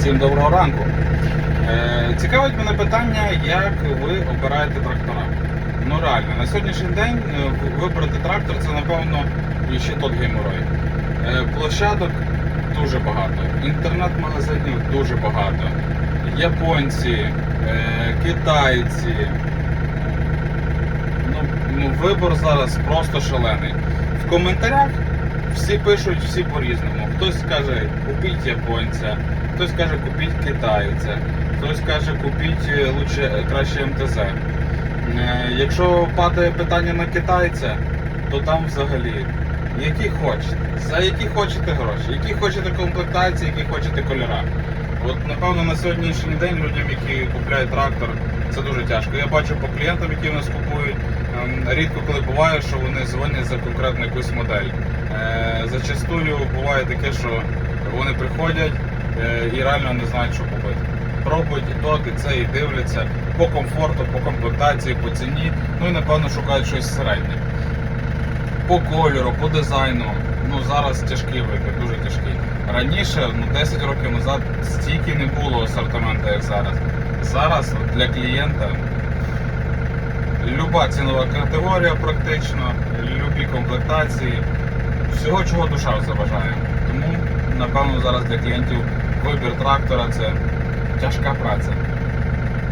Всім доброго ранку. Е, цікавить мене питання, як ви обираєте трактора. Ну реально, на сьогоднішній день е, вибрати трактор це напевно ще тот геморой. Е, площадок дуже багато, інтернет-магазинів дуже багато. Японці, китайці. Ну, ну, вибор зараз просто шалений. В коментарях всі пишуть всі по-різному. Хтось каже, купіть японця, хтось каже, купіть китайця, хтось каже, купіть е, лучше, е, краще МТЗ. Е, Якщо падає питання на китайця, то там взагалі які хочете, за які хочете гроші, які хочете комплектації, які хочете кольора. От напевно на сьогоднішній день людям, які купляють трактор, це дуже тяжко. Я бачу по клієнтам, які в нас купують. ем, Рідко коли буває, що вони дзвонять за конкретну якусь модель. Зачастую буває таке, що вони приходять е, і реально не знають, що купити. Пробують і то, і це, і дивляться по комфорту, по комплектації, по ціні. Ну і напевно шукають щось середнє. По кольору, по дизайну. Ну зараз тяжкий вибір, дуже тяжкий. Раніше, ну 10 років назад, стільки не було асортименту, як зараз. Зараз для клієнта люба цінова категорія практично, любі комплектації, всього, чого душа заважає. Тому, напевно, зараз для клієнтів вибір трактора це тяжка праця.